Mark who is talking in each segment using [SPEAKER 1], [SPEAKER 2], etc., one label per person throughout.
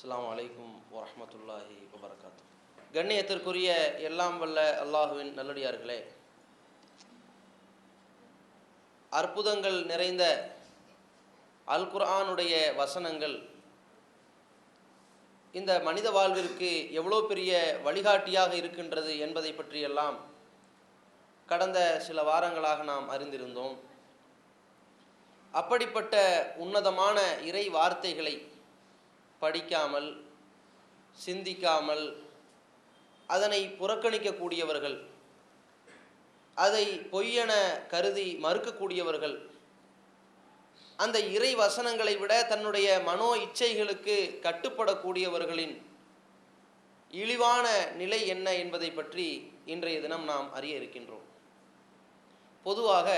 [SPEAKER 1] அஸ்லாம் அலைக்கும் வரமத்துல்லாஹி வபரகாத்து. கண்ணியத்திற்குரிய எல்லாம் வல்ல அல்லாஹுவின் நல்லடியார்களே அற்புதங்கள் நிறைந்த அல் குர்ஆனுடைய வசனங்கள் இந்த மனித வாழ்விற்கு எவ்வளோ பெரிய வழிகாட்டியாக இருக்கின்றது என்பதை பற்றியெல்லாம் கடந்த சில வாரங்களாக நாம் அறிந்திருந்தோம். அப்படிப்பட்ட உன்னதமான இறை வார்த்தைகளை படிக்காமல் சிந்திக்காமல் அதனை புறக்கணிக்கக்கூடியவர்கள் அதை பொய்யென கருதி மறுக்கக்கூடியவர்கள் அந்த இறை வசனங்களை விட தன்னுடைய மனோ இச்சைகளுக்கு கட்டுப்படக்கூடியவர்களின் இழிவான நிலை என்ன என்பதை பற்றி இன்றைய தினம் நாம் அறிய இருக்கின்றோம். பொதுவாக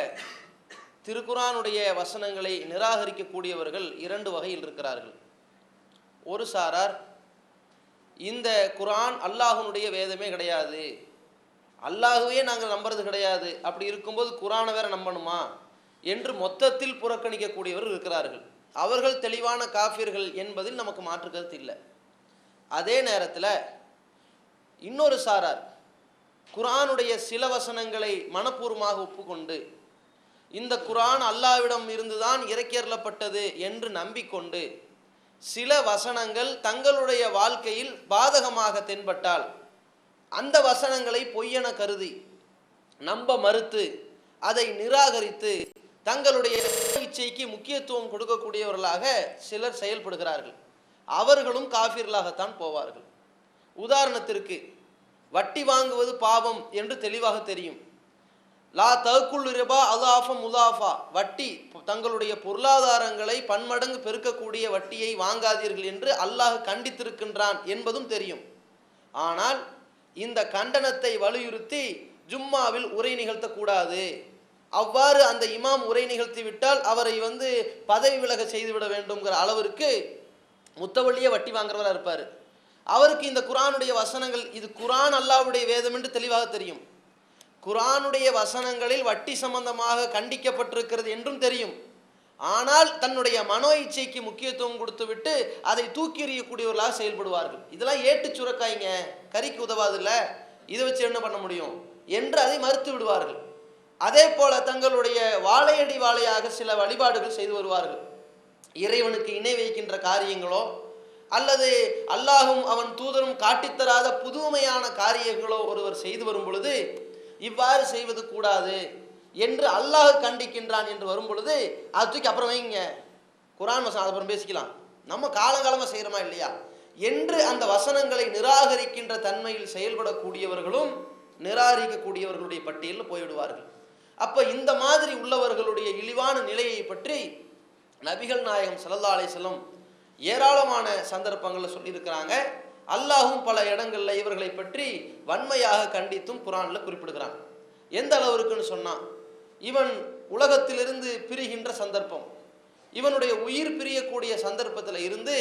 [SPEAKER 1] திருக்குறானுடைய வசனங்களை நிராகரிக்கக்கூடியவர்கள் இரண்டு வகையில் இருக்கிறார்கள். ஒரு சாரார் இந்த குரான் அல்லாஹுனுடைய வேதமே கிடையாது. அல்லாஹுவே நாங்கள் நம்புறது கிடையாது. அப்படி இருக்கும்போது குரானை வேற நம்பணுமா? என்று மொத்தத்தில் புறக்கணிக்கக்கூடியவர் இருக்கிறார்கள். அவர்கள் தெளிவான காஃபியர்கள் என்பதில் நமக்கு மாற்று கருத்து இல்லை. அதே நேரத்தில் இன்னொரு சாரார் குரானுடைய சில வசனங்களை மனப்பூர்வமாக ஒப்புக்கொண்டு இந்த குரான் அல்லாவிடம் இருந்துதான் இறக்கேறப்பட்டது என்று நம்பிக்கொண்டு சில வசனங்கள் தங்களுடைய வாழ்க்கையில் பாதகமாக தென்பட்டால் அந்த வசனங்களை பொய்யென கருதி நம்ப மறுத்து அதை நிராகரித்து தங்களுடைய இச்சைக்கு முக்கியத்துவம் கொடுக்கக்கூடியவர்களாக சிலர் செயல்படுகிறார்கள். அவர்களும் காஃபிர்களாகத்தான் போவார்கள். உதாரணத்திற்கு வட்டி வாங்குவது பாவம் என்று தெளிவாக தெரியும். லா தகுல் ரிபா அலாஃபா முலாஃபா வட்டி தங்களுடைய பொருளாதாரங்களை பன்மடங்கு பெருக்கக்கூடிய வட்டியை வாங்காதீர்கள் என்று அல்லாஹ் கண்டித்திருக்கின்றான் என்பதும் தெரியும். ஆனால் இந்த கண்டனத்தை வலியுறுத்தி ஜும்மாவில் உரை நிகழ்த்தக்கூடாது. அவ்வாறு அந்த இமாம் உரை நிகழ்த்திவிட்டால் அவரை வந்து பதவி விலக செய்துவிட வேண்டும்ங்கிற அளவிற்கு முத்தவள்ளியே வட்டி வாங்குறவராக இருப்பார். அவருக்கு இந்த குரானுடைய வசனங்கள் இது குரான் அல்லாவுடைய வேதம் என்று தெளிவாக தெரியும். குரானுடைய வசனங்களில் வட்டி சம்பந்தமாக கண்டிக்கப்பட்டிருக்கிறது என்றும் தெரியும். ஆனால் தன்னுடைய மனோ இச்சைக்கு முக்கியத்துவம் கொடுத்துவிட்டு அதை தூக்கி எறியக்கூடியவர்களாக செயல்படுவார்கள். இதெல்லாம் ஏட்டு சுரக்காய்ங்க. கறிக்கு உதவாதில்ல. இதை வச்சு என்ன பண்ண முடியும்? என்று அதை மறுத்து விடுவார்கள். அதே போல தங்களுடைய வாழையடி வாழையாக சில வழிபாடுகள் செய்து வருவார்கள். இறைவனுக்கு இணை வைக்கின்ற காரியங்களோ அல்லது அல்லாஹும் அவன் தூதரும் காட்டித்தராத புதுமையான காரியங்களோ ஒருவர் செய்து வரும் பொழுது இவ்வாறு செய்வது கூடாது என்று அல்லாஹ் கண்டிக்கின்றான் என்று வரும் பொழுது அது தூக்கி அப்புறம் வைங்க. குரான் வசனம் அப்புறம் பேசிக்கலாம். நம்ம காலங்காலமாக செய்கிறோமா இல்லையா? என்று அந்த வசனங்களை நிராகரிக்கின்ற தன்மையில் செயல்படக்கூடியவர்களும் நிராகரிக்கக்கூடியவர்களுடைய பட்டியலில் போய்விடுவார்கள். அப்போ இந்த மாதிரி உள்ளவர்களுடைய இழிவான நிலையை பற்றி நபிகள் நாயகம் சல்லா அலிசல்லம் ஏராளமான சந்தர்ப்பங்களில் சொல்லியிருக்கிறாங்க. அல்லாஹும் பல இடங்களில் இவர்களை பற்றி வன்மையாக கண்டித்தும் குரானில் குறிப்பிடுகிறான். எந்த அளவிற்குன்னு சொன்னான் இவன் உலகத்திலிருந்து பிரிகின்ற சந்தர்ப்பம். இவனுடைய உயிர் பிரியக்கூடிய சந்தர்ப்பத்தில் இருந்து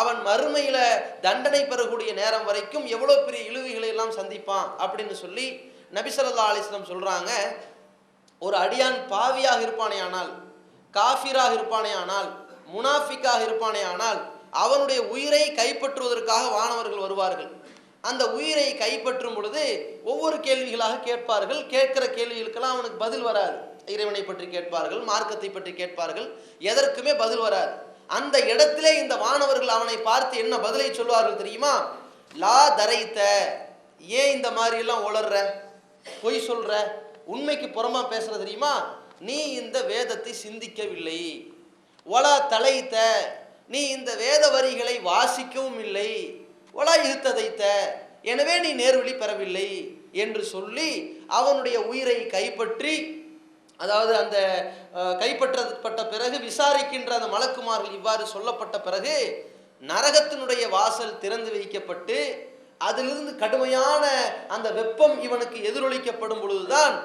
[SPEAKER 1] அவன் மறுமையில் தண்டனை பெறக்கூடிய நேரம் வரைக்கும் எவ்வளோ பெரிய இழுவைகளை எல்லாம் சந்திப்பான் அப்படின்னு சொல்லி நபிசல்லா அலிஸ்லம் சொல்கிறாங்க ஒரு அடியான் பாவியாக இருப்பானே ஆனால் காஃபிராக இருப்பானே ஆனால் முனாஃபிக்காக இருப்பானே ஆனால் அவனுடைய உயிரை கைப்பற்றுவதற்காக வானவர்கள் வருவார்கள். அந்த உயிரை கைப்பற்றும் பொழுது ஒவ்வொரு கேள்விகளாக கேட்பார்கள். கேட்கிற கேள்விகளுக்கெல்லாம் அவனுக்கு பதில் வராது. இறைவனை பற்றி கேட்பார்கள் மார்க்கத்தை பற்றி கேட்பார்கள் எதற்குமே பதில் வராது. அந்த இடத்திலே இந்த மாணவர்கள் அவனை பார்த்து என்ன பதிலை சொல்வார்கள் தெரியுமா? லா தரைத்த ஏன் இந்த மாதிரி எல்லாம் உளர்ற? பொய் சொல்ற? உண்மைக்கு புறமா பேசுற தெரியுமா? நீ இந்த வேதத்தை சிந்திக்கவில்லை. ஒலா தலைத்த நீ இந்த வேத வரிகளை வாசிக்கவும் இல்லை. ஒலா இருத்ததைத்த எனவே நீ நேர்வழி பெறவில்லை என்று சொல்லி அவனுடைய உயிரை கைப்பற்றி அதாவது அந்த கைப்பற்றப்பட்ட பிறகு விசாரிக்கின்ற அந்த மலக்குமார்கள் இவ்வாறு சொல்லப்பட்ட பிறகு நரகத்தினுடைய வாசல் திறந்து வைக்கப்பட்டு அதிலிருந்து கடுமையான அந்த வெப்பம் இவனுக்கு எதிரொலிக்கப்படும் பொழுதுதான்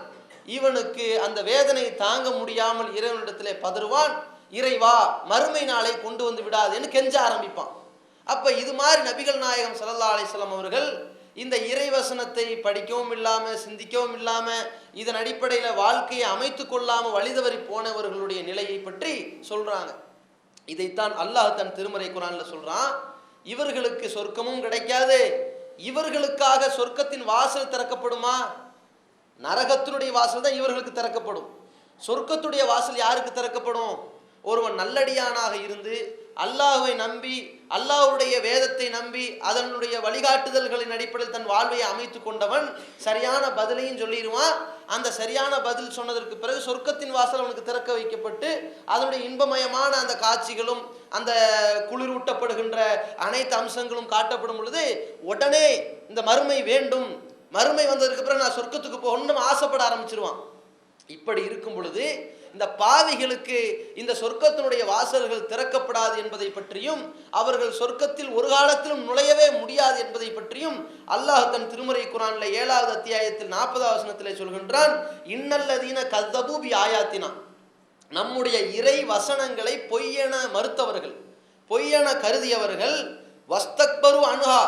[SPEAKER 1] இவனுக்கு அந்த வேதனை தாங்க முடியாமல் இறைவனிடத்திலே பதறுவான். இறைவா மறுமை நாளை கொண்டு வந்து விடாதுன்னு கெஞ்ச ஆரம்பிப்பான். அப்ப இது மாதிரி நபிகள் நாயகம் சல்லா அலிஸ்லாம் அவர்கள் இந்த இறைவசனத்தை படிக்கவும் இல்லாம சிந்திக்கவும் இல்லாம இதன் அடிப்படையில் வாழ்க்கையை அமைத்து கொள்ளாம வழிதவறி போனவர்களுடைய நிலையை பற்றி சொல்றாங்க. இதைத்தான் அல்லாஹ் தன் திருமறை குரான்ல சொல்றான். இவர்களுக்கு சொர்க்கமும் கிடைக்காது. இவர்களுக்காக சொர்க்கத்தின் வாசல் திறக்கப்படுமா? நரகத்தினுடைய வாசல் தான் இவர்களுக்கு திறக்கப்படும். சொர்க்கத்துடைய வாசல் யாருக்கு திறக்கப்படும்? ஒருவன் நல்லடியானாக இருந்து அல்லாஹுவை நம்பி அல்லாஹுடைய வேதத்தை நம்பி அதனுடைய வழிகாட்டுதல்களின் அடிப்படையில் தன் வாழ்வை அமைத்து கொண்டவன் சரியான பதிலையும் சொல்லிடுவான். அந்த சரியான பதில் சொன்னதற்கு பிறகு சொர்க்கத்தின் வாசல் அவனுக்கு திறக்க வைக்கப்பட்டு அதனுடைய இன்பமயமான அந்த காட்சிகளும் அந்த குளிரூட்டப்படுகின்ற அனைத்து அம்சங்களும் காட்டப்படும் பொழுது உடனே இந்த மறுமை வேண்டும். மறுமை வந்ததுக்கு பிறகு நான் சொர்க்கத்துக்கு போகணும்னு ஆசைப்பட ஆரம்பிச்சிருவான். இப்படி இருக்கும் பொழுது இந்த பாவிகளுக்கு இந்த சொர்க்கத்தினுடைய வாசல்கள் திறக்கப்படாது என்பதை பற்றியும் அவர்கள் சொர்க்கத்தில் ஒரு காலத்திலும் நுழையவே முடியாது என்பதை பற்றியும் அல்லாஹ் தன் திருமறை குரான்ல ஏழாவது அத்தியாயத்தில் நாற்பதாவது வசனத்திலே சொல்கின்றான் இன்னல்லதீன கதபூபி ஆயாத்தினா. நம்முடைய இறை வசனங்களை பொய்யென மறுத்தவர்கள் பொய்யென கருதியவர்கள் வஸ்தக்பரு அனுஹா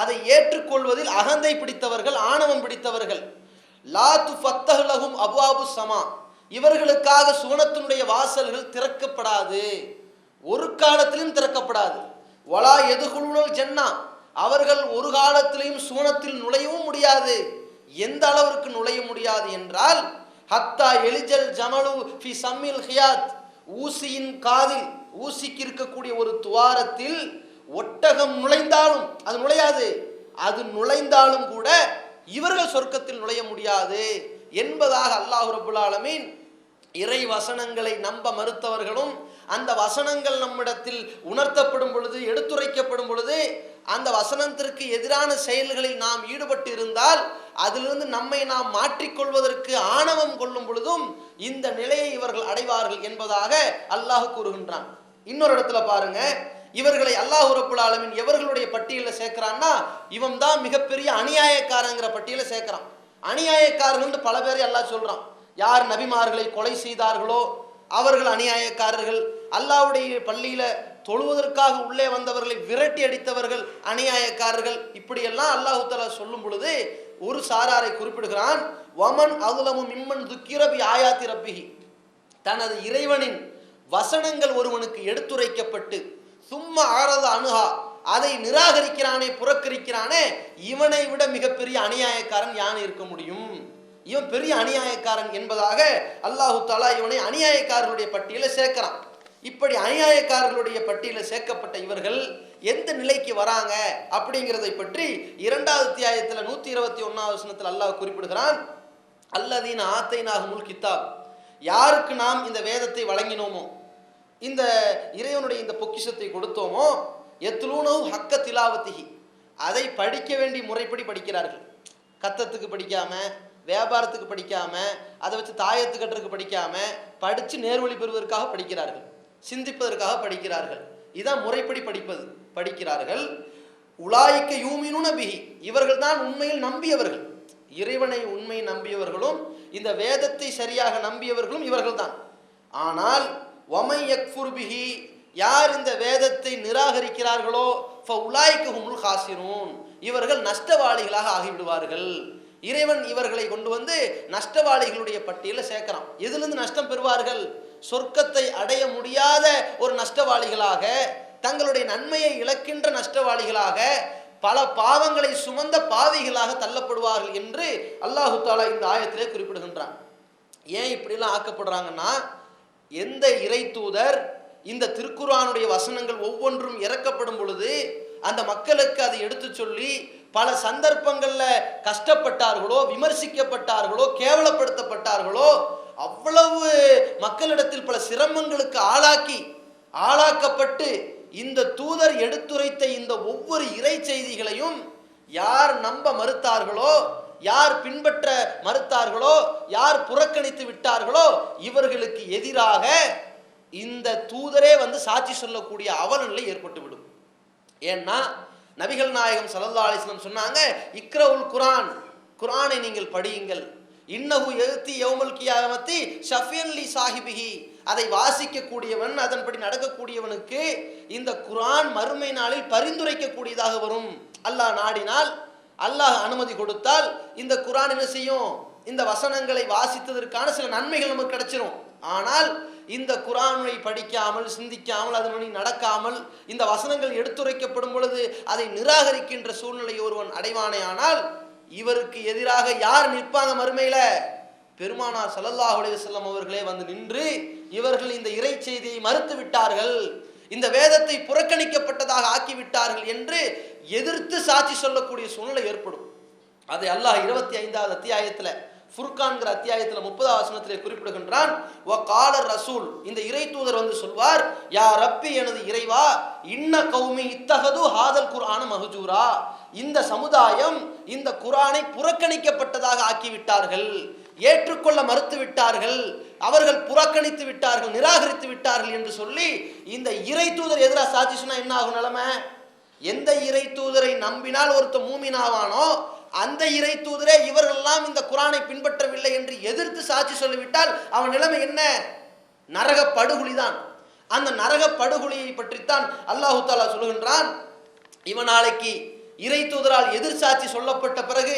[SPEAKER 1] அதை ஏற்றுக்கொள்வதில் அகந்தை பிடித்தவர்கள் ஆணவம் பிடித்தவர்கள். லாத்து ஃபத்தஹ்லஹும் அபுவாபு சமா. இவர்களுக்காக சுவனத்தினுடைய வாசல்கள் திறக்கப்படாது. ஒரு காலத்திலும் திறக்கப்படாது. வலா எதுகுழுனல் ஜென்னா. அவர்கள் ஒரு காலத்திலையும் சுவனத்தில் நுழையவும் முடியாது. எந்த அளவிற்கு நுழைய முடியாது என்றால் ஹத்தா எலிஜல் ஜமலு ஃபி சம்மில் ஹியாத். ஊசியின் காதில் ஊசிக்கு இருக்கக்கூடிய ஒரு துவாரத்தில் ஒட்டகம் நுழைந்தாலும் அது நுழையாது. அது நுழைந்தாலும் கூட இவர்கள் சொர்க்கத்தில் நுழைய முடியாது என்பதாக அல்லாஹு ரபுல் ஆலமீன் இறை வசனங்களை நம்ப மறுத்தவர்களும் அந்த வசனங்கள் நம்மிடத்தில் உணர்த்தப்படும் பொழுது எடுத்துரைக்கப்படும் பொழுது அந்த வசனத்திற்கு எதிரான செயல்களில் நாம் ஈடுபட்டு இருந்தால் அதிலிருந்து நம்மை நாம் மாற்றிக்கொள்வதற்கு ஆணவம் கொள்ளும் பொழுதும் இந்த நிலையை இவர்கள் அடைவார்கள் என்பதாக அல்லாஹ் கூறுகின்றான். இன்னொரு இடத்துல பாருங்க இவர்களை அல்லாஹ் ரப்புல் ஆலமீன் எவர்களுடைய பட்டியலில் சேர்க்கிறான்னா இவன் தான் மிகப்பெரிய அநியாயக்காரங்கிற பட்டியலில் சேர்க்கிறான். அநியாயக்காரர்கள் பல பேரை அல்லாஹ் சொல்றான். யார் நபிமார்களை கொலை செய்தார்களோ அவர்கள் அநியாயக்காரர்கள். அல்லாவுடைய பள்ளியில தொழுவதற்காக உள்ளே வந்தவர்களை விரட்டி அடித்தவர்கள் அநியாயக்காரர்கள். இப்படியெல்லாம் அல்லாஹு தஆலா சொல்லும் பொழுது ஒரு சாராரை குறிப்பிடுகிறான் வமன் அகுலமும் இம்மன் துக்கிரபி ஆயாத்தி ரப்பிகி தனது இறைவனின் வசனங்கள் ஒருவனுக்கு எடுத்துரைக்கப்பட்டு சும்மா ஆரத அணுகா. அதை நிராகரிக்கிறானே புறக்கரிக்கிறானே இவனை விட மிகப்பெரிய அநியாயக்காரன் யான் இருக்க முடியும்? இவன் பெரிய அநியாயக்காரன் என்பதாக அல்லாஹு தாலா இவனை அநியாயக்காரர்களுடைய பட்டியலில் சேர்க்கிறான். இப்படி அநியாயக்காரர்களுடைய பட்டியலில் சேர்க்கப்பட்ட இவர்கள் எந்த நிலைக்கு வராங்க அப்படிங்கிறதை பற்றி இரண்டாவது அத்தியாயத்தில் நூற்றி இருபத்தி ஒன்றாவது வசனத்தில் அல்லாஹ் குறிப்பிடுகிறான். அல்லதீன் ஆத்தைனாகுமுல் கித்தாப். யாருக்கு நாம் இந்த வேதத்தை வழங்கினோமோ இந்த இறைவனுடைய இந்த பொக்கிஷத்தை கொடுத்தோமோ எத்துலூனவு ஹக்க திலாவத்திகி அதை படிக்க வேண்டிய முறைப்படி படிக்கிறார்கள். கத்தத்துக்கு படிக்காமல் வியாபாரத்துக்கு படிக்காமல் அதை வச்சு தாயத்து கட்டுறதுக்கு படிக்காமல் படித்து நேர்வழி பெறுவதற்காக படிக்கிறார்கள். சிந்திப்பதற்காக படிக்கிறார்கள். இதான் முறைப்படி படிப்பது. படிக்கிறார்கள் உலாய்க்க யூமினு பிஹி இவர்கள் தான் உண்மையில் நம்பியவர்கள். இறைவனை உண்மை நம்பியவர்களும் இந்த வேதத்தை சரியாக நம்பியவர்களும் இவர்கள் தான். ஆனால் ஒமை யக்ஃபுர் யார் இந்த வேதத்தை நிராகரிக்கிறார்களோ உலாய்க்கு ஹுமுல் ஹாசிரூன். இவர்கள் நஷ்டவாளிகளாக ஆகிவிடுவார்கள். இறைவன் இவர்களை கொண்டு வந்து நஷ்டவாளிகளுடைய பட்டியலில் சேர்க்கிறான். எதிலிருந்து நஷ்டம் பெறுவார்கள்? சொர்க்கத்தை அடைய முடியாத ஒரு நஷ்டவாளிகளாக தங்களுடைய நன்மையை இழக்கின்ற நஷ்டவாளிகளாக பல பாவங்களை சுமந்த பாவிகளாக தள்ளப்படுவார்கள் என்று அல்லாஹு தாலா இந்த ஆயத்திலே குறிப்பிடுகின்றான். ஏன் இப்படிலாம் ஆக்கப்படுறாங்கன்னா எந்த இறை தூதர் இந்த திருக்குறானுடைய வசனங்கள் ஒவ்வொன்றும் இறக்கப்படும் பொழுது அந்த மக்களுக்கு அதை எடுத்து சொல்லி பல சந்தர்ப்பங்களில் கஷ்டப்பட்டார்களோ விமர்சிக்கப்பட்டார்களோ கேவலப்படுத்தப்பட்டார்களோ அவ்வளவு மக்களிடத்தில் பல சிரமங்களுக்கு ஆளாக்கி ஆளாக்கப்பட்டு இந்த தூதர் எடுத்துரைத்த இந்த ஒவ்வொரு இறை செய்திகளையும் யார் நம்ப மறுத்தார்களோ யார் பின்பற்ற மறுத்தார்களோ யார் புறக்கணித்து விட்டார்களோ இவர்களுக்கு எதிராக இந்த தூதரே வந்து சாட்சி சொல்லக்கூடிய அவலநிலை ஏற்பட்டுவிடும். ஏன்னா நபிகள் நாயகம் சல்லா அலிஸ்லம் சொன்னாங்க இக்ரவுல் குரான் குரானை நீங்கள் படியுங்கள். இன்னகு எழுத்தி யௌமல் கியாமத்தி ஷஃபியன்லி சாஹிபிகி அதை வாசிக்கக்கூடியவன் அதன்படி நடக்கக்கூடியவனுக்கு இந்த குரான் மறுமை நாளில் பரிந்துரைக்கக்கூடியதாக வரும். அல்லாஹ் நாடினால் அல்லாஹ் அனுமதி கொடுத்தால் இந்த குரான் என்ன செய்யும்? இந்த வசனங்களை வாசித்ததற்கான சில நன்மைகள் நமக்கு கிடைச்சிரும். ஆனால் இந்த குரானை படிக்காமல் சிந்திக்காமல் அதன்படி நடக்காமல் இந்த வசனங்கள் எடுத்துரைக்கப்படும் பொழுது அதை நிராகரிக்கின்ற சூழ்நிலை ஒருவன் அடைவானே ஆனால் இவருக்கு எதிராக யார் நிற்பாங்க மறுமையில? பெருமானார் ஸல்லல்லாஹு அலைஹி அவர்களே வந்து நின்று இவர்கள் இந்த இறை செய்தியை மறுத்து விட்டார்கள் இந்த வேதத்தை புறக்கணிக்கப்பட்டதாக ஆக்கிவிட்டார்கள் என்று எதிர்த்து சாட்சி சொல்லக்கூடிய சூழ்நிலை ஏற்படும். அதை அல்லாஹ் இருபத்தி ஐந்தாவது அத்தியாயத்துல ஃபுர்கான்கிற அத்தியாயத்தில் முப்பதாம் வசனத்திலே குறிப்பிடுகின்றான் ஓ காலர் ரசூல். இந்த இறை தூதர் வந்து சொல்வார் யா ரப்பி எனது இறைவா இன்ன கௌமி இத்தகது ஹாதல் குரான மஹஜூரா. இந்த சமுதாயம் இந்த குரானை புறக்கணிக்கப்பட்டதாக ஆக்கிவிட்டார்கள் ஏற்றுக்கொள்ள மறுத்து விட்டார்கள் அவர்கள் புறக்கணித்து விட்டார்கள் நிராகரித்து விட்டார்கள் என்று சொல்லி இந்த இறை தூதர் எதிராக சாட்சி சொன்னா என்ன ஆகும் நிலைமை? எந்த இறை தூதரை நம்பினால் ஒருத்த மூமினாவானோ அந்த இறை தூதரே இவர்களெல்லாம் இந்த குரானை பின்பற்றவில்லை என்று எதிர்த்து சாட்சி சொல்லிவிட்டால் அவன் நிலைமை என்ன? நரக படுகொலிதான் அந்த நரக படுகொலியை பற்றித்தான் அல்லாஹு தாலா சொல்லுகின்றான். இவன் நாளைக்கு இறை தூதரால் எதிர் சாட்சி சொல்லப்பட்ட பிறகு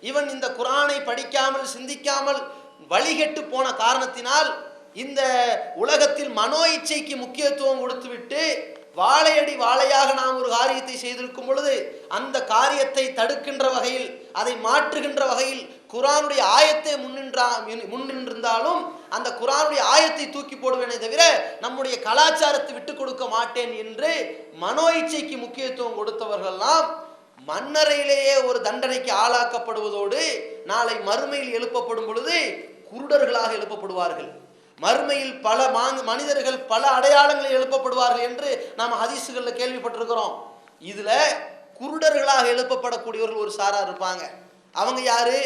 [SPEAKER 1] இவன் இந்த குரானை படிக்காமல் சிந்திக்காமல் வழிகெட்டு போன காரணத்தினால் இந்த உலகத்தில் மனோ இச்சைக்கு முக்கியத்துவம் கொடுத்துவிட்டு வாழையடி வாழையாக நாம் ஒரு காரியத்தை செய்திருக்கும் பொழுது அந்த காரியத்தை தடுக்கின்ற வகையில் அதை மாற்றுகின்ற வகையில் குரானுடைய ஆயத்தை முன்னின்றா முன்னின்றிருந்தாலும் அந்த குரானுடைய ஆயத்தை தூக்கி போடுவேனே தவிர நம்முடைய கலாச்சாரத்தை விட்டு கொடுக்க மாட்டேன் என்று மனோ இச்சைக்கு முக்கியத்துவம் கொடுத்தவர்களெல்லாம் மன்னரையிலேயே ஒரு தண்டனைக்கு ஆளாக்கப்படுவதோடு நாளை மறுமையில் எழுப்பப்படும் பொழுது குருடர்களாக எழுப்பப்படுவார்கள். மறுமையில் பல மனிதர்கள் பல அடையாளங்களில் எழுப்பப்படுவார்கள் என்று நாம் ஹதீஸுகளில் கேள்விப்பட்டிருக்கிறோம். இதில் குருடர்களாக எழுப்பப்படக்கூடியவர்கள் ஒரு சாராக இருப்பாங்க. அவங்க யாரு?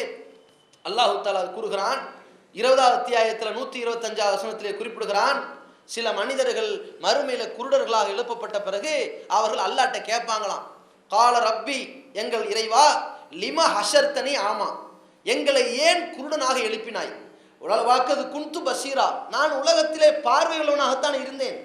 [SPEAKER 1] அல்லாஹு தாலா கூறுகிறான் இருபதாவது அத்தியாயத்தில் நூற்றி இருபத்தஞ்சாவது வசனத்திலே குறிப்பிடுகிறான் சில மனிதர்கள் மறுமையில் குருடர்களாக எழுப்பப்பட்ட பிறகு அவர்கள் அல்லாட்ட கேட்பாங்களாம். கால ரப்பி எங்கள் இறைவா லிம ஹஷர்தனி ஆமா எங்களை ஏன் குருடனாக எழுப்பினாய்? உலக வாக்கது குந்து பசீரா. நான் உலகத்திலே பார்வையுள்ளவனாகத்தான் இருந்தேன்.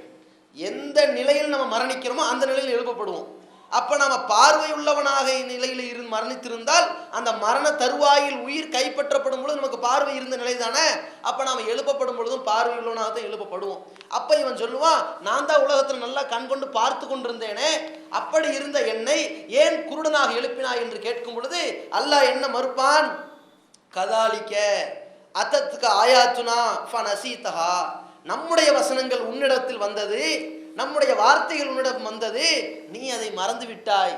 [SPEAKER 1] எந்த நிலையில் நம்ம மரணிக்கிறோமோ அந்த நிலையில் எழுப்பப்படுவோம். அப்போ நம்ம பார்வையுள்ளவனாக நிலையில் இருந்து மரணித்திருந்தால் அந்த மரண தருவாயில் உயிர் கைப்பற்றப்படும் பொழுது நமக்கு பார்வை இருந்த நிலை தானே? அப்போ நாம் எழுப்பப்படும் பொழுதும் பார்வையுள்ளவனாக தான் எழுப்பப்படுவோம். அப்போ இவன் சொல்லுவான் நான் தான் உலகத்தில் நல்லா கண் கொண்டு பார்த்து கொண்டிருந்தேனே. அப்படி இருந்த என்னை ஏன் குருடனாக எழுப்பினாய்? என்று கேட்கும் பொழுது அல்லாஹ் என்ன மறுப்பான்? கதாலிக்க. அத்தத்துக்கு ஆயாத்துனா ஃபனசீதஹா நம்முடைய வசனங்கள் உன்னிடத்தில் வந்தது நம்முடைய வார்த்தைகள் உன்னிடம் வந்தது நீ அதை மறந்து விட்டாய்.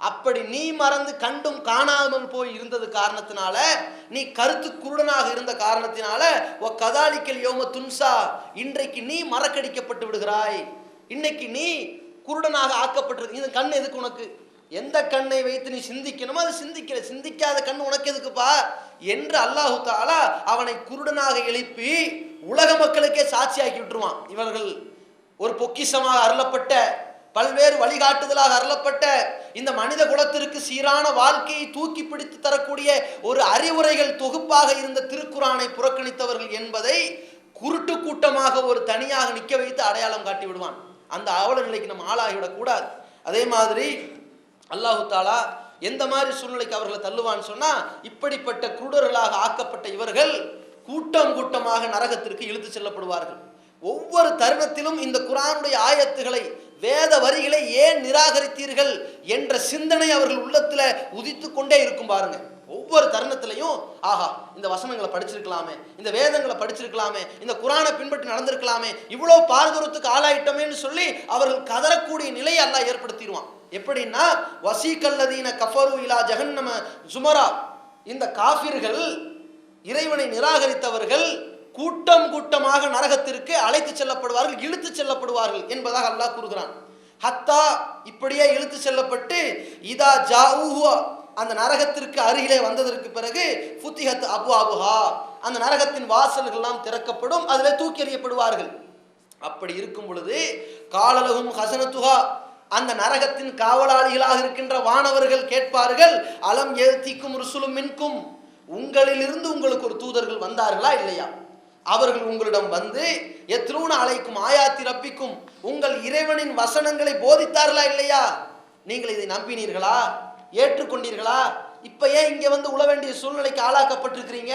[SPEAKER 1] அப்படி நீ மறந்து கண்டும் காணாமல் போய் இருந்தது காரணத்தினால நீ கருத்து குருடனாக இருந்த காரணத்தினால ஓ கதாலிக்கல் யோம துன்சா இன்றைக்கு நீ மறக்கடிக்கப்பட்டு விடுகிறாய். இன்னைக்கு நீ குருடனாக ஆக்கப்பட்டிருக்கு இந்த கண் எதுக்கு உனக்கு? எந்த கண்ணை வைத்து நீ சிந்திக்கணுமோ அது சிந்திக்கிற சிந்திக்காத கண் உனக்கு எதுக்குப்பா? என்று அல்லாஹு தாலா அவனை குருடனாக எழுப்பி உலக மக்களுக்கே சாட்சியாக்கி விட்டுருவான். இவர்கள் ஒரு பொக்கிஷமாக அருளப்பட்ட பல்வேறு வழிகாட்டுதலாக அருளப்பட்ட இந்த மனித குலத்திற்கு சீரான வாழ்க்கையை தூக்கி பிடித்து தரக்கூடிய ஒரு அறிவுரைகள் தொகுப்பாக இருந்த திருக்குறானை புறக்கணித்தவர்கள் என்பதை குருட்டு கூட்டமாக ஒரு தனியாக நிற்க வைத்து அடையாளம் காட்டி விடுவான். அந்த அவல நிலைக்கு நம்ம ஆளாகிவிடக்கூடாது. அதே மாதிரி அல்லாஹு தாலா எந்த மாதிரி சூழ்நிலைக்கு அவர்களை தள்ளுவான்னு சொன்னால் இப்படிப்பட்ட குருடர்களாக ஆக்கப்பட்ட இவர்கள் கூட்டம் கூட்டமாக நரகத்திற்கு இழுத்து செல்லப்படுவார்கள். ஒவ்வொரு தருணத்திலும் இந்த குரானுடைய ஆயத்துகளை வேத வரிகளை ஏன் நிராகரித்தீர்கள் என்ற சிந்தனை அவர்கள் உள்ளத்தில் உதித்து கொண்டே இருக்கும் பாருங்கள் ஒவ்வொரு தருணத்திலையும் ஆஹா இந்த வசனங்களை படிச்சிருக்கலாமே இந்த வேதங்களை படிச்சிருக்கலாமே இந்த குரானை பின்பற்றி நடந்திருக்கலாமே இவ்வளோ பாரதூரத்துக்கு ஆளாயிட்டோமேன்னு சொல்லி அவர்கள் கதறக்கூடிய நிலையை அல்லாஹ் ஏற்படுத்திடுவான். எப்படின்னா வசீகல்லதீன கஃபரு இலா ஜெகன்னம சுமரா இந்த காஃபிர்கள் இறைவனை நிராகரித்தவர்கள் கூட்டம் கூட்டமாக நரகத்திற்கு அழைத்து செல்லப்படுவார்கள் இழுத்து செல்லப்படுவார்கள் என்பதாக அல்லாஹ் கூறுகிறான். ஹத்தா இப்படியே இழுத்து செல்லப்பட்டு இதா ஜாவுஹுவா அந்த நரகத்திற்கு அருகிலே வந்ததற்கு பிறகு ஃபுத்திஹத் அபு அபுஹா அந்த நரகத்தின் வாசல்கள்லாம் திறக்கப்படும் அதில் தூக்கி எறியப்படுவார்கள். அப்படி இருக்கும் பொழுது காலலகும் ஹசனத்துஹா. அந்த நரகத்தின் காவலாளிகளாக இருக்கின்ற வானவர்கள் கேட்பார்கள் அலம் எழுத்திக்கும் ருசுலும் மின்கும். உங்களிலிருந்து உங்களுக்கு ஒரு தூதர்கள் வந்தார்களா இல்லையா? அவர்கள் உங்களிடம் வந்து எத்ரூன அழைக்கும் ஆயாத்தி ரப்பிக்கும். உங்கள் இறைவனின் வசனங்களை போதித்தார்களா இல்லையா? நீங்கள் இதை நம்பினீர்களா? ஏற்றுக்கொண்டீர்களா? இப்ப ஏன் இங்க வந்து உழ வேண்டிய சூழ்நிலைக்கு ஆளாக்கப்பட்டிருக்கிறீங்க?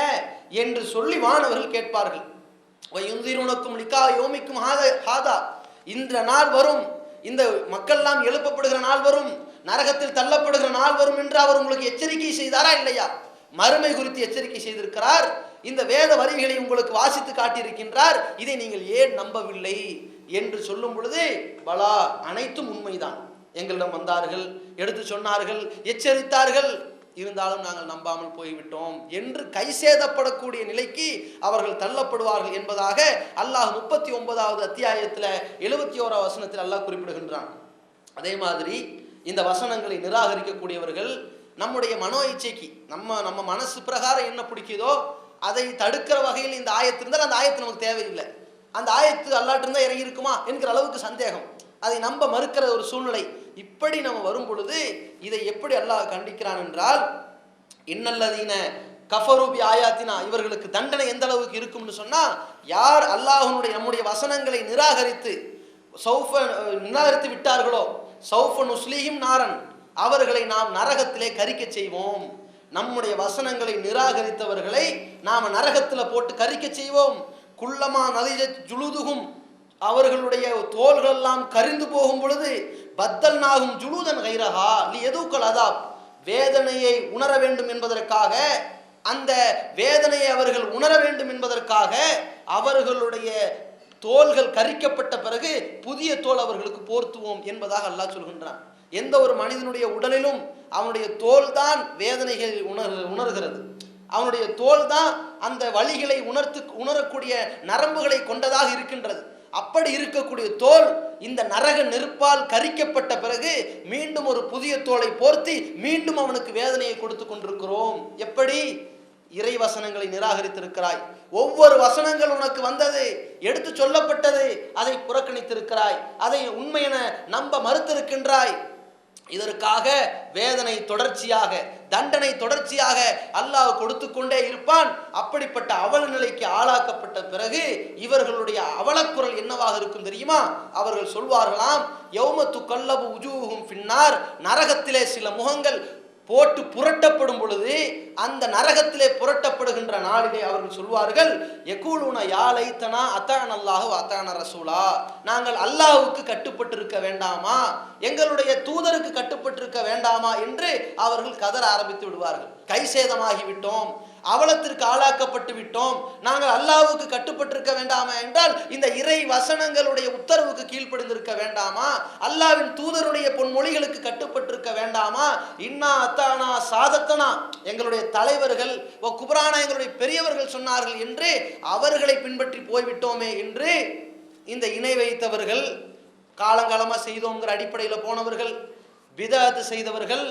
[SPEAKER 1] என்று சொல்லி வானவர்கள் கேட்பார்கள். வயுந்திருனக்கும் லிகா யோமிக்கும் ஹாதா இந்த நாள் வரும். இந்த மக்கள்லாம் எழுப்பப்படுகிற நாள் வரும். நரகத்தில் தள்ளப்படுகிற நாள் வரும் என்று அவர் உங்களுக்கு எச்சரிக்கை செய்தாரா இல்லையா? மறுமை குறித்து எச்சரிக்கை செய்திருக்கிறார். இந்த வேத வரிகளை உங்களுக்கு வாசித்து காட்டியிருக்கின்றார். இதை நீங்கள் ஏன் நம்பவில்லை? என்று சொல்லும் பொழுது பலா அனைத்தும் உண்மைதான். எங்களிடம் வந்தார்கள் எடுத்து சொன்னார்கள் எச்சரித்தார்கள். இருந்தாலும் நாங்கள் நம்பாமல் போய்விட்டோம் என்று கை சேதப்படக்கூடிய நிலைக்கு அவர்கள் தள்ளப்படுவார்கள் என்பதாக அல்லாஹ் முப்பத்தி ஒன்பதாவது அத்தியாயத்தில் எழுபத்தி ஓரா வசனத்தில் அல்லாஹ் குறிப்பிடுகின்றான். அதே மாதிரி இந்த வசனங்களை நிராகரிக்கக்கூடியவர்கள் நம்முடைய மனோ இச்சைக்கு நம்ம நம்ம மனசு பிரகாரம் என்ன பிடிக்குதோ அதை தடுக்கிற வகையில் இந்த ஆயத்து இருந்தால் அந்த ஆயத்து நமக்கு தேவையில்லை. அந்த ஆயத்து அல்லாட்டு இருந்தால் இறங்கி இருக்குமா என்கிற அளவுக்கு சந்தேகம். அதை நம்ப மறுக்கிற ஒரு சூழ்நிலை இப்படி நம்ம வரும் பொழுது இதை எப்படி அல்லாஹ் கண்டிக்கிறான் என்றால் இன்னல்லதீன கஃபரூபி ஆயாத்தினா இவர்களுக்கு தண்டனை எந்த அளவுக்கு இருக்கும்னு சொன்னா யார் அல்லாஹனுடைய நம்முடைய வசனங்களை நிராகரித்து சௌஃப நிராகரித்து விட்டார்களோ சௌஃப நுஸ்லீஹிம் நாரன் அவர்களை நாம் நரகத்திலே கரிக்க செய்வோம். நம்முடைய வசனங்களை நிராகரித்தவர்களை நாம் நரகத்தில் போட்டு கரிக்க செய்வோம். குள்ளமா நதிஜ ஜுழுதுகும் அவர்களுடைய தோள்கள் எல்லாம் கரிந்து போகும் பொழுது பத்தல் நாகும் ஜுலூதன் கைரஹா நீ எதுக்கள் அதாப் வேதனையை உணர வேண்டும் என்பதற்காக அந்த வேதனையை அவர்கள் உணர வேண்டும் என்பதற்காக அவர்களுடைய தோள்கள் கரிக்கப்பட்ட பிறகு புதிய தோல் அவர்களுக்கு போர்த்துவோம் என்பதாக அல்லாஹ் சொல்கின்றான். எந்த ஒரு மனிதனுடைய உடலிலும் அவனுடைய தோல் தான் வேதனைகள் உணர் உணர்கிறது. அவனுடைய தோல் தான் அந்த வழிகளை உணர்த்து உணரக்கூடிய நரம்புகளை கொண்டதாக இருக்கின்றது. அப்படி இருக்கக்கூடிய தோல் இந்த நரக நெருப்பால் கரிக்கப்பட்ட பிறகு மீண்டும் ஒரு புதிய தோலை போர்த்தி மீண்டும் அவனுக்கு வேதனையை கொடுத்து கொண்டிருக்கிறோம். எப்படி? இறை வசனங்களை நிராகரித்திருக்கிறாய். ஒவ்வொரு வசனங்கள் உனக்கு வந்தது எடுத்து சொல்லப்பட்டது அதை புறக்கணித்திருக்கிறாய். அதை உண்மையென நம்ப மறுத்திருக்கின்றாய். இதற்காக வேதனை தொடர்ச்சியாக தண்டனை தொடர்ச்சியாக அல்லாஹ் கொடுத்து கொண்டே இருப்பான். அப்படிப்பட்ட அவல நிலைக்கு ஆளாக்கப்பட்ட பிறகு இவர்களுடைய அவலக்குரல் என்னவாக இருக்கும் தெரியுமா? அவர்கள் சொல்வார்களாம் யௌமத்து கல்லபு உஜூகும் பின்னார் நரகத்திலே சில முகங்கள் போட்டு புரட்டப்படும் பொழுது அந்த நரகத்திலே புரட்டப்படுகின்ற நாளிலே அவர்கள் சொல்வார்கள் எக்கூலுன யாழைத்தனா அத்தான அல்லாஹு அத்தான ரசூலா. நாங்கள் அல்லாஹுக்கு கட்டுப்பட்டிருக்க வேண்டாமா? எங்களுடைய தூதருக்கு கட்டுப்பட்டிருக்க வேண்டாமா? என்று அவர்கள் கதற ஆரம்பித்து விடுவார்கள். கை சேதமாகிவிட்டோம். அவலத்திற்கு ஆளாக்கப்பட்டு விட்டோம். நாங்கள் அல்லாவுக்கு கட்டுப்பட்டிருக்க வேண்டாமா என்றால் இந்த இறை வசனங்களுடைய உத்தரவுக்கு கீழ்ப்படிந்திருக்க வேண்டாமா? அல்லாவின் தூதருடைய பொன்மொழிகளுக்கு கட்டுப்பட்டிருக்க வேண்டாமா? இன்னா அத்தானா சாதத்தனா? எங்களுடைய தலைவர்கள் ஓ குபரானா எங்களுடைய பெரியவர்கள் சொன்னார்கள் என்று அவர்களை பின்பற்றி போய்விட்டோமே என்று இந்த இணை வைத்தவர்கள் காலங்காலமாக செய்தோங்கிற அடிப்படையில் போனவர்கள் விதாத்து செய்தவர்கள்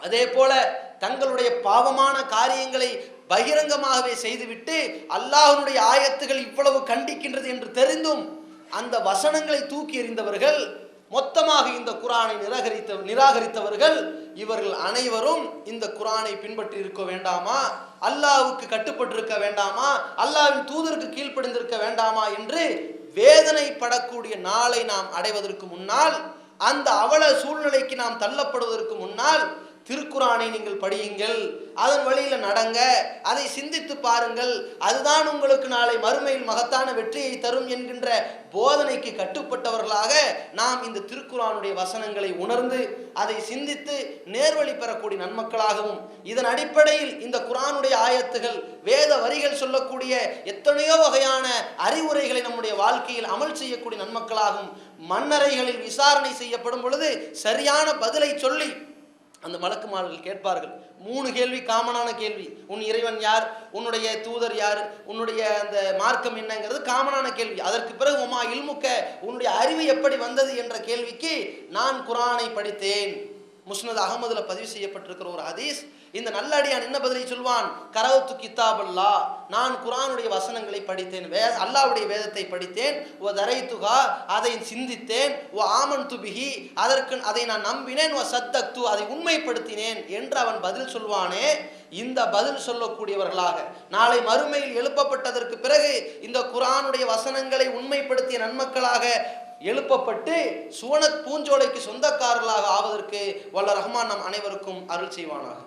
[SPEAKER 1] அதே போல தங்களுடைய பாவமான காரியங்களை பகிரங்கமாகவே செய்துவிட்டு அல்லாஹனுடைய ஆயத்துகள் இவ்வளவு கண்டிக்கின்றது என்று தெரிந்தும் அந்த வசனங்களை தூக்கி எறிந்தவர்கள் மொத்தமாக இந்த குரானை நிராகரித்த நிராகரித்தவர்கள் இவர்கள் அனைவரும் இந்த குரானை பின்பற்றி இருக்க வேண்டாமா? அல்லாவுக்கு கட்டுப்பட்டிருக்க வேண்டாமா? அல்லாஹ்வின் தூதருக்கு கீழ்ப்படிந்திருக்க வேண்டாமா என்று வேதனைப்படக்கூடிய நாளை நாம் அடைவதற்கு முன்னால் அந்த அவல சூழ்நிலைக்கு நாம் தள்ளப்படுவதற்கு முன்னால் திருக்குறானை நீங்கள் படியுங்கள். அதன் வழியில் நடங்க. அதை சிந்தித்து பாருங்கள். அதுதான் உங்களுக்கு நாளை மறுமையில் மகத்தான வெற்றியை தரும் என்கின்ற போதனைக்கு கட்டுப்பட்டவர்களாக நாம் இந்த திருக்குறானுடைய வசனங்களை உணர்ந்து அதை சிந்தித்து நேர்வழி பெறக்கூடிய நன்மக்களாகவும் இதன் அடிப்படையில் இந்த குரானுடைய ஆயத்துகள் வேத வரிகள் சொல்லக்கூடிய எத்தனையோ வகையான அறிவுரைகளை நம்முடைய வாழ்க்கையில் அமல் செய்யக்கூடிய நன்மக்களாகவும் மன்னரைகளில் விசாரணை செய்யப்படும் பொழுது சரியான பதிலை சொல்லி அந்த மலக்குமார்கள் கேட்பார்கள். மூணு கேள்வி காமனான கேள்வி. உன் இறைவன் யார்? உன்னுடைய தூதர் யார்? உன்னுடைய அந்த மார்க்கம் என்னங்கிறது காமனான கேள்வி. அதற்கு பிறகு உமா இல்முக்க உன்னுடைய அறிவு எப்படி வந்தது? என்ற கேள்விக்கு நான் குரானை படித்தேன். முஸ்னத் அகமதுல பதிவு செய்யப்பட்டிருக்கிற ஒரு ஹதீஸ். இந்த நல்லடியான் என்ன பதிலை சொல்வான்? கரவுத்து கித்தாப் அல்லா நான் குரானுடைய வசனங்களை படித்தேன். வே அல்லாவுடைய வேதத்தை படித்தேன். ஓ தரைத்துகா அதை சிந்தித்தேன். ஓ ஆமன் துபிகி அதற்கு அதை நான் நம்பினேன். ஓ சத்தக்து அதை உண்மைப்படுத்தினேன் என்று அவன் பதில் சொல்வானே. இந்த பதில் சொல்லக்கூடியவர்களாக நாளை மறுமையில் எழுப்பப்பட்டதற்கு பிறகு இந்த குரானுடைய வசனங்களை உண்மைப்படுத்திய நன்மக்களாக எழுப்பப்பட்டு சுவனத் பூஞ்சோலைக்கு சொந்தக்காரர்களாக ஆவதற்கு வல்ல ரஹ்மான் நம் அனைவருக்கும் அருள் செய்வானாக.